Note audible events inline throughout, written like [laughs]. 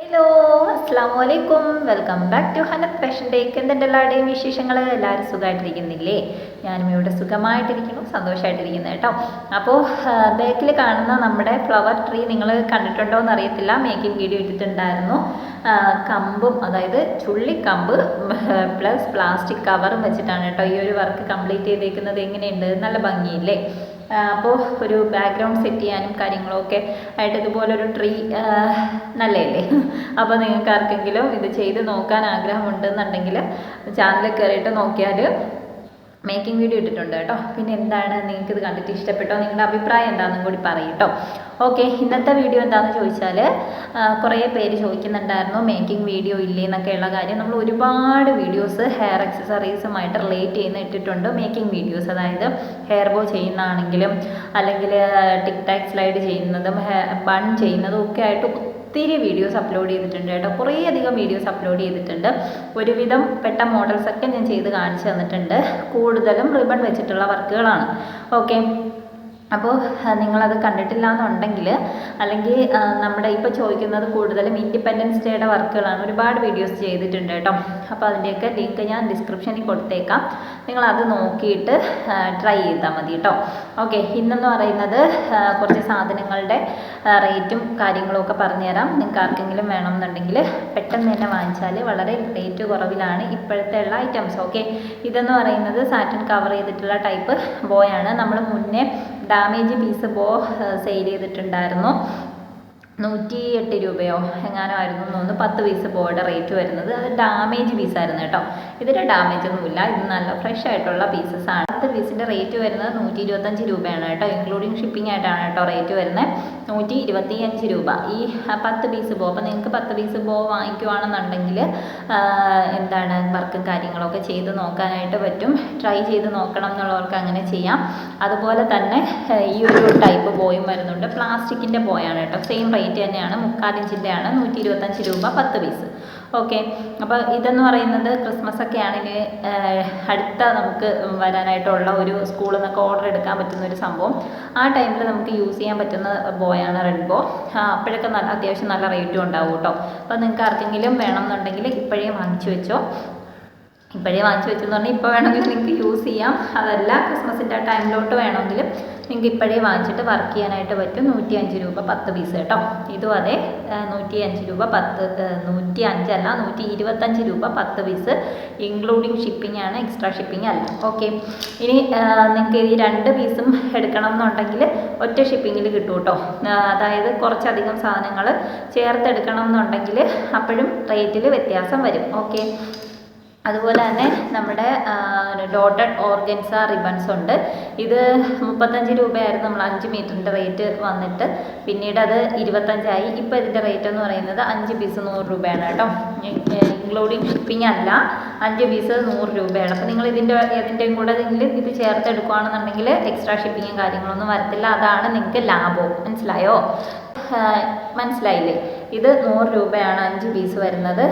Hello അസ്സാം വലൈക്കും welcome back to ഹനത് ഫാഷൻ ടേക്ക് എന്തുണ്ട് എല്ലാവരുടെയും വിശേഷങ്ങൾ എല്ലാവരും സുഖമായിട്ടിരിക്കുന്നില്ലേ? ഞാനും ഇവിടെ സുഖമായിട്ടിരിക്കുന്നു സന്തോഷമായിട്ടിരിക്കുന്നു കേട്ടോ. അപ്പോൾ ബാക്കിൽ കാണുന്ന നമ്മുടെ ഫ്ലവർ ട്രീ നിങ്ങൾ കണ്ടിട്ടുണ്ടോ എന്ന് അറിയത്തില്ല. മേക്കിംഗ് വീഡിയോ ഇട്ടിട്ടുണ്ടായിരുന്നു. കമ്പും അതായത് ചുള്ളിക്കമ്പ് പ്ലസ് പ്ലാസ്റ്റിക് കവറും വെച്ചിട്ടാണ് കേട്ടോ ഈ ഒരു വർക്ക് കംപ്ലീറ്റ് ചെയ്തേക്കുന്നത്. എങ്ങനെയുണ്ട്? നല്ല ഭംഗിയില്ലേ? അപ്പോൾ ഒരു ബാക്ക്ഗ്രൗണ്ട് സെറ്റ് ചെയ്യാനും കാര്യങ്ങളൊക്കെ ആയിട്ട് ഇതുപോലൊരു ട്രീ നല്ലതല്ലേ [laughs] അപ്പോൾ നിങ്ങൾക്ക് ആർക്കെങ്കിലും ഇത് ചെയ്ത് നോക്കാൻ ആഗ്രഹമുണ്ടെന്നുണ്ടെങ്കിൽ ചാനലിൽ കയറിയിട്ട് നോക്കിയാൽ മേക്കിംഗ് വീഡിയോ ഇട്ടിട്ടുണ്ട് കേട്ടോ. പിന്നെ എന്താണ് നിങ്ങൾക്ക് ഇത് കണ്ടിട്ട് ഇഷ്ടപ്പെട്ടോ? നിങ്ങളുടെ അഭിപ്രായം എന്താണെന്നും കൂടി പറയും കേട്ടോ ഓക്കെ ഇന്നത്തെ വീഡിയോ എന്താണെന്ന് ചോദിച്ചാൽ കുറേ പേര് ചോദിക്കുന്നുണ്ടായിരുന്നു മേക്കിംഗ് വീഡിയോ ഇല്ലേ എന്നൊക്കെയുള്ള കാര്യം. നമ്മൾ ഒരുപാട് വീഡിയോസ് ഹെയർ എക്സസറീസുമായിട്ട് റിലേറ്റ് ചെയ്യുന്ന ഇട്ടിട്ടുണ്ട് മേക്കിംഗ് വീഡിയോസ് അതായത് ഹെയർ ബോ ചെയ്യുന്നതാണെങ്കിലും അല്ലെങ്കിൽ ടിക് ടാക് സ്ലൈഡ് ചെയ്യുന്നതും ബൺ ചെയ്യുന്നതും ഒക്കെ ആയിട്ട് ഒത്തിരി വീഡിയോസ് അപ്ലോഡ് ചെയ്തിട്ടുണ്ട് കേട്ടോ. കുറേ അധികം വീഡിയോസ് അപ്ലോഡ് ചെയ്തിട്ടുണ്ട്. ഒരുവിധം പെട്ട മോഡൽസൊക്കെ ഞാൻ ചെയ്ത് കാണിച്ചു തന്നിട്ടുണ്ട്. കൂടുതലും റിബൺ വെച്ചിട്ടുള്ള വർക്കുകളാണ് ഓക്കെ അപ്പോൾ നിങ്ങളത് കണ്ടിട്ടില്ല എന്നുണ്ടെങ്കിൽ അല്ലെങ്കിൽ നമ്മുടെ ഇപ്പോൾ ചോദിക്കുന്നത് കൂടുതലും ഇൻഡിപെൻഡൻസ് ഡേയുടെ വർക്കുകളാണ്. ഒരുപാട് വീഡിയോസ് ചെയ്തിട്ടുണ്ട് കേട്ടോ. അപ്പോൾ അതിന്റെയൊക്കെ ലിങ്ക് ഞാൻ ഡിസ്ക്രിപ്ഷനിൽ കൊടുത്തേക്കാം. നിങ്ങളത് നോക്കിയിട്ട് ട്രൈ ചെയ്താൽ മതി കേട്ടോ. ഓക്കെ ഇന്നെന്ന് പറയുന്നത് കുറച്ച് സാധനങ്ങളുടെ റേറ്റും കാര്യങ്ങളും ഒക്കെ പറഞ്ഞുതരാം. നിങ്ങൾക്ക് ആർക്കെങ്കിലും വേണമെന്നുണ്ടെങ്കിൽ പെട്ടെന്ന് തന്നെ വാങ്ങിച്ചാൽ വളരെ റേറ്റ് കുറവിലാണ് ഇപ്പോഴത്തെ ഉള്ള ഐറ്റംസ് ഓക്കെ ഇതെന്ന് പറയുന്നത് സാറ്റൻ കവർ ചെയ്തിട്ടുള്ള ടൈപ്പ് ബോയാണ് നമ്മൾ മുന്നേ ഡാമേജ് പീസ് ബോ സെയിൽ ചെയ്തിട്ടുണ്ടായിരുന്നു. നൂറ്റി എട്ട് രൂപയോ എങ്ങാനോ ആയിരുന്നു തോന്നുന്നു. പത്ത് പീസ് ബോയുടെ റേറ്റ് വരുന്നത്. അത് ഡാമേജ് പീസായിരുന്നു കേട്ടോ. ഇതിന്റെ ഡാമേജ് ഒന്നുമില്ല. ഇത് നല്ല ഫ്രഷ് ആയിട്ടുള്ള പീസസ് ആണ്. പത്ത് പീസിന്റെ റേറ്റ് വരുന്നത് നൂറ്റി ഇരുപത്തഞ്ച് രൂപയാണ് കേട്ടോ. ഇൻക്ലൂഡിങ് ഷിപ്പിംഗ് ആയിട്ടാണ് കേട്ടോ റേറ്റ് വരുന്നത്. നൂറ്റി ഇരുപത്തി അഞ്ച് രൂപ. ഈ പത്ത് പീസ് ബോ അപ്പോൾ നിങ്ങൾക്ക് പത്ത് പീസ് ബോ വാങ്ങിക്കുവാണെന്നുണ്ടെങ്കിൽ എന്താണ് വർക്കും കാര്യങ്ങളൊക്കെ ചെയ്ത് നോക്കാനായിട്ട് പറ്റും. ട്രൈ ചെയ്ത് നോക്കണം എന്നുള്ളവർക്ക് അങ്ങനെ ചെയ്യാം. അതുപോലെ തന്നെ ഈ ഒരു ടൈപ്പ് ബോയും വരുന്നുണ്ട്. പ്ലാസ്റ്റിക്കിന്റെ ബോയാണ് കേട്ടോ. സെയിം റേറ്റ് തന്നെയാണ്. മുക്കാലിഞ്ചിന്റെയാണ് നൂറ്റി ഇരുപത്തഞ്ച് രൂപ പത്ത് പീസ് ഓക്കെ അപ്പോൾ ഇതെന്ന് പറയുന്നത് ക്രിസ്മസ് ഒക്കെ ആണെങ്കിൽ അടുത്ത നമുക്ക് വരാനായിട്ടുള്ള ഒരു സ്കൂളിൽ നിന്നൊക്കെ ഓർഡർ എടുക്കാൻ പറ്റുന്ന ഒരു സംഭവം. ആ ടൈമിൽ നമുക്ക് യൂസ് ചെയ്യാൻ പറ്റുന്ന ബോയാണ് റെഡ് ബോ അപ്പോഴൊക്കെ നല്ല അത്യാവശ്യം നല്ല റേറ്റും ഉണ്ടാവും കേട്ടോ. അപ്പോൾ നിങ്ങൾക്ക് ആർക്കെങ്കിലും വേണമെന്നുണ്ടെങ്കിൽ ഇപ്പോഴേ വാങ്ങിച്ചു വെച്ചോ. ഇപ്പോഴേ വാങ്ങിച്ചു വെച്ചെന്ന് പറഞ്ഞാൽ ഇപ്പോൾ വേണമെങ്കിൽ നിങ്ങൾക്ക് യൂസ് ചെയ്യാം. അതല്ല ക്രിസ്മസിന്റെ ആ ടൈമിലോട്ട് വേണമെങ്കിൽ നിങ്ങൾക്ക് ഇപ്പോഴേ വാങ്ങിച്ചിട്ട് വർക്ക് ചെയ്യാനായിട്ട് പറ്റും. നൂറ്റി അഞ്ച് രൂപ പത്ത് പീസ് കേട്ടോ. ഇതും അതെ നൂറ്റി അഞ്ച് രൂപ പത്ത് നൂറ്റി അഞ്ചല്ല നൂറ്റി ഇരുപത്തഞ്ച് രൂപ പത്ത് പീസ് ഇൻക്ലൂഡിങ് ഷിപ്പിംഗ് ആണ് എക്സ്ട്രാ ഷിപ്പിംഗ് അല്ല. ഓക്കെ ഇനി നിങ്ങൾക്ക് ഈ രണ്ട് പീസും എടുക്കണം എന്നുണ്ടെങ്കിൽ ഒറ്റ ഷിപ്പിങ്ങിൽ കിട്ടും കേട്ടോ. അതായത് കുറച്ചധികം സാധനങ്ങൾ ചേർത്തെടുക്കണം എന്നുണ്ടെങ്കിൽ അപ്പോഴും റേറ്റിൽ വ്യത്യാസം വരും. ഓക്കെ അതുപോലെ തന്നെ നമ്മുടെ ഡോട്ടഡ് ഓർഗൻസ റിബൺസ് ഉണ്ട്. ഇത് മുപ്പത്തഞ്ച് രൂപയായിരുന്നു നമ്മൾ അഞ്ച് മീറ്ററിന്റെ റേറ്റ് വന്നിട്ട്. പിന്നീട് അത് ഇരുപത്തഞ്ചായി. ഇപ്പോൾ ഇതിന്റെ റേറ്റ് എന്ന് പറയുന്നത് അഞ്ച് പീസ് നൂറ് രൂപയാണ് കേട്ടോ. ഇൻക്ലൂഡിങ് ഷിപ്പിംഗ് അല്ല അഞ്ച് പീസ് നൂറ് രൂപയാണ്. അപ്പോൾ നിങ്ങൾ ഇതിന്റെ ഏതിന്റെയും കൂടെ നിങ്ങൾ ഇത് ചേർത്ത് എടുക്കുകയാണെന്നുണ്ടെങ്കിൽ എക്സ്ട്രാ ഷിപ്പിങ്ങും കാര്യങ്ങളൊന്നും വരത്തില്ല. അതാണ് നിങ്ങൾക്ക് ലാഭവും മനസ്സിലായോ? മനസ്സിലായില്ലേ? ഇത് നൂറ് രൂപയാണ് അഞ്ച് പീസ് വരുന്നത്.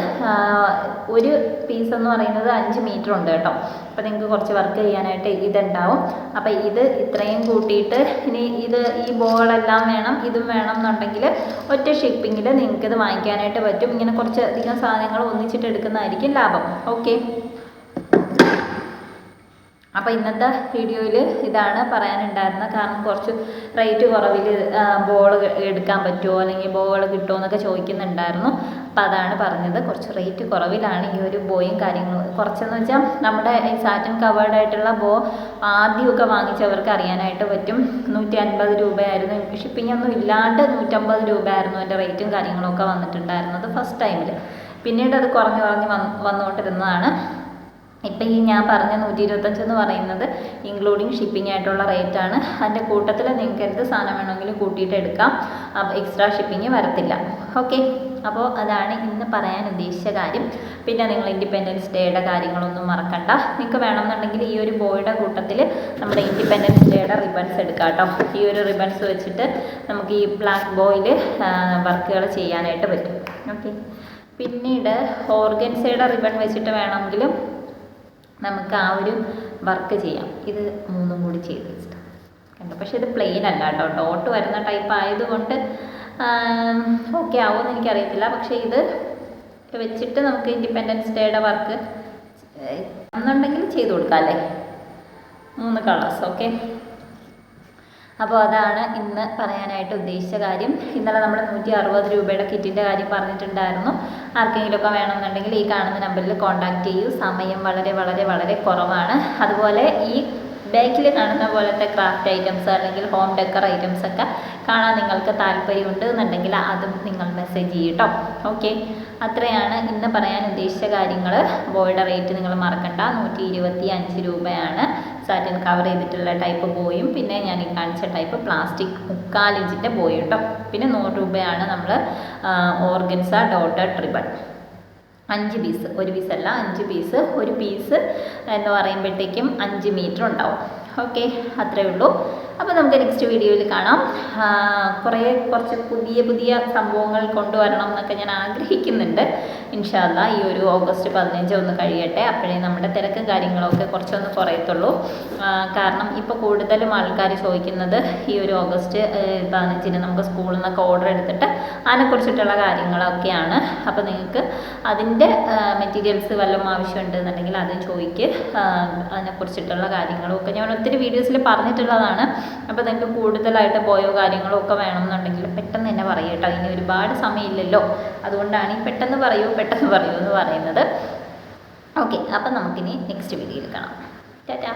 ഒരു പീസ് എന്ന് പറയുന്നത് അഞ്ച് മീറ്റർ ഉണ്ട് കേട്ടോ. അപ്പോൾ നിങ്ങൾക്ക് കുറച്ച് വർക്ക് ചെയ്യാനായിട്ട് ഇതുണ്ടാവും. അപ്പോൾ ഇത് ഇത്രയും കൂട്ടിയിട്ട് ഇനി ഇത് ഈ ബോളെല്ലാം വേണം ഇതും വേണം എന്നുണ്ടെങ്കിൽ ഒറ്റ ഷിപ്പിങ്ങിൽ നിങ്ങൾക്ക് ഇത് വാങ്ങിക്കാനായിട്ട് പറ്റും. ഇങ്ങനെ കുറച്ച് അധികം സാധനങ്ങൾ ഒന്നിച്ചിട്ട് എടുക്കുന്നതായിരിക്കും ലാഭം. ഓക്കെ അപ്പോൾ ഇന്നത്തെ വീഡിയോയിൽ ഇതാണ് പറയാനുണ്ടായിരുന്നത്. കാരണം കുറച്ച് റേറ്റ് കുറവിൽ ബോൾ എടുക്കാൻ പറ്റുമോ അല്ലെങ്കിൽ ബോൾ കിട്ടുമോ എന്നൊക്കെ ചോദിക്കുന്നുണ്ടായിരുന്നു. അപ്പോൾ അതാണ് പറഞ്ഞത്. കുറച്ച് റേറ്റ് കുറവിലാണ് ഈ ഒരു ബോയും കാര്യങ്ങളും. കുറച്ചെന്ന് വെച്ചാൽ നമ്മുടെ സാറ്റൻ കവേർഡ് ആയിട്ടുള്ള ബോ ആദ്യമൊക്കെ വാങ്ങിച്ചവർക്ക് അറിയാനായിട്ട് പറ്റും. നൂറ്റി അൻപത് രൂപയായിരുന്നു ഷിപ്പിംഗ് ഒന്നും ഇല്ലാണ്ട് നൂറ്റമ്പത് രൂപയായിരുന്നു അതിന്റെ റേറ്റും കാര്യങ്ങളൊക്കെ വന്നിട്ടുണ്ടായിരുന്നത് ഫസ്റ്റ് ടൈമിൽ പിന്നീട് അത് കുറഞ്ഞ് കുറഞ്ഞ് വന്ന് വന്നുകൊണ്ടിരുന്നതാണ്. ഇപ്പം ഈ ഞാൻ പറഞ്ഞ നൂറ്റി ഇരുപത്തഞ്ച് എന്ന് പറയുന്നത് ഇൻക്ലൂഡിങ് ഷിപ്പിംഗ് ആയിട്ടുള്ള റേറ്റ് ആണ്. അതിന്റെ കൂട്ടത്തിൽ നിങ്ങൾക്ക് എന്ത് സാധനം വേണമെങ്കിലും കൂട്ടിയിട്ട് എടുക്കാം. അപ്പോൾ എക്സ്ട്രാ ഷിപ്പിംഗ് വരത്തില്ല. ഓക്കെ അപ്പോൾ അതാണ് ഇന്ന് പറയാൻ ഉദ്ദേശിച്ച കാര്യം. പിന്നെ നിങ്ങൾ ഇൻഡിപെൻഡൻസ് ഡേയുടെ കാര്യങ്ങളൊന്നും മറക്കണ്ട. നിങ്ങൾക്ക് വേണമെന്നുണ്ടെങ്കിൽ ഈ ഒരു ബോയുടെ കൂട്ടത്തിൽ നമ്മുടെ ഇൻഡിപെൻഡൻസ് ഡേയുടെ റിബൺസ് എടുക്കാം കേട്ടോ ഈ ഒരു റിബൺസ് വെച്ചിട്ട് നമുക്ക് ഈ ബ്ലാക്ക് ബോയിൽ വർക്കുകൾ ചെയ്യാനായിട്ട് പറ്റും. ഓക്കെ പിന്നീട് ഓർഗൻസയുടെ റിബൺ വെച്ചിട്ട് വേണമെങ്കിലും നമുക്ക് ആ ഒരു വർക്ക് ചെയ്യാം. ഇത് മൂന്നും കൂടി ചെയ്ത് വെച്ചിട്ട്. കണ്ടോ? പക്ഷേ ഇത് പ്ലെയിൻ അല്ല കേട്ടോ. ഡോട്ട് വരുന്ന ടൈപ്പ് ആയതുകൊണ്ട് ഓക്കെ ആവുമെന്ന് എനിക്കറിയത്തില്ല. പക്ഷേ ഇത് വെച്ചിട്ട് നമുക്ക് ഇൻഡിപെൻഡൻസ് ഡേയുടെ വർക്ക് എന്നുണ്ടെങ്കിൽ ചെയ്ത് കൊടുക്കാം അല്ലേ? മൂന്ന് കളേഴ്സ് ഓക്കെ അപ്പോൾ അതാണ് ഇന്ന് പറയാനായിട്ട് ഉദ്ദേശിച്ച കാര്യം. ഇന്നലെ നമ്മൾ നൂറ്റി അറുപത് രൂപയുടെ കിറ്റിന്റെ കാര്യം പറഞ്ഞിട്ടുണ്ടായിരുന്നു. ആർക്കെങ്കിലുമൊക്കെ വേണമെന്നുണ്ടെങ്കിൽ ഈ കാണുന്ന നമ്പറിൽ കോൺടാക്റ്റ് ചെയ്യൂ. സമയം വളരെ വളരെ വളരെ കുറവാണ്. അതുപോലെ ഈ ബാക്കിൽ കാണുന്ന പോലത്തെ ക്രാഫ്റ്റ് ഐറ്റംസ് അല്ലെങ്കിൽ ഹോം ഡെക്കർ ഐറ്റംസ് ഒക്കെ കാണാൻ നിങ്ങൾക്ക് താല്പര്യമുണ്ട് എന്നുണ്ടെങ്കിൽ അതും നിങ്ങൾ മെസ്സേജ് ചെയ്യട്ടോ. ഓക്കെ അത്രയാണ് ഇന്ന് പറയാൻ ഉദ്ദേശിച്ച കാര്യങ്ങൾ. ബോയുടെ റേറ്റ് നിങ്ങൾ മറക്കണ്ട. നൂറ്റി ഇരുപത്തി അഞ്ച് രൂപയാണ്. സാറ്റിൻ കവർ ചെയ്തിട്ടുള്ള ടൈപ്പ് ബോയും പിന്നെ ഞാൻ ഈ കാണിച്ച ടൈപ്പ് പ്ലാസ്റ്റിക് മുക്കാൽ ഇഞ്ചിന്റെ ബോയും കേട്ടോ പിന്നെ നൂറ് രൂപയാണ് നമ്മൾ ഓർഗൻസ ഡോട്ടർ ട്രിബൺ അഞ്ച് പീസ് ഒരു പീസല്ല അഞ്ച് പീസ് ഒരു പീസ് എന്ന് പറയുമ്പോഴത്തേക്കും അഞ്ച് മീറ്റർ ഉണ്ടാവും. ഓക്കെ അത്രയേ ഉള്ളൂ. അപ്പോൾ നമുക്ക് നെക്സ്റ്റ് വീഡിയോയിൽ കാണാം. കുറേ കുറച്ച് പുതിയ പുതിയ സംഭവങ്ങൾ കൊണ്ടുവരണം എന്നൊക്കെ ഞാൻ ആഗ്രഹിക്കുന്നുണ്ട്. ഇൻഷാല്ല ഈ ഒരു ഓഗസ്റ്റ് പതിനഞ്ച് ഒന്ന് കഴിയട്ടെ. അപ്പോഴേ നമ്മുടെ തിരക്ക് കാര്യങ്ങളൊക്കെ കുറച്ചൊന്ന് കുറയത്തുള്ളൂ. കാരണം ഇപ്പോൾ കൂടുതലും ആൾക്കാർ ചോദിക്കുന്നത് ഈ ഒരു ഓഗസ്റ്റ് പതിനഞ്ചിന് നമുക്ക് സ്കൂളിൽ നിന്നൊക്കെ ഓർഡർ എടുത്തിട്ട് അതിനെക്കുറിച്ചിട്ടുള്ള കാര്യങ്ങളൊക്കെയാണ്. അപ്പോൾ നിങ്ങൾക്ക് അതിന്റെ മെറ്റീരിയൽസ് വല്ലതും ആവശ്യമുണ്ടെന്നുണ്ടെങ്കിൽ അത് ചോദിക്ക്. അതിനെക്കുറിച്ചിട്ടുള്ള കാര്യങ്ങളും ഒക്കെ ഞാൻ ഒത്തിരി വീഡിയോസിൽ പറഞ്ഞിട്ടുള്ളതാണ്. അപ്പോൾ നിങ്ങൾക്ക് കൂടുതലായിട്ട് പോയോ കാര്യങ്ങളോ ഒക്കെ വേണമെന്നുണ്ടെങ്കിൽ പെട്ടെന്ന് തന്നെ പറയൂ കേട്ടോ. ഇനി ഒരുപാട് സമയമില്ലല്ലോ. അതുകൊണ്ടാണ് ഈ പെട്ടെന്ന് പറയൂ പെട്ടെന്ന് പറയൂ എന്ന് പറയുന്നത്. ഓക്കെ അപ്പം നമുക്കിനി നെക്സ്റ്റ് വീഡിയോയിൽ കാണാം. ടാറ്റാ.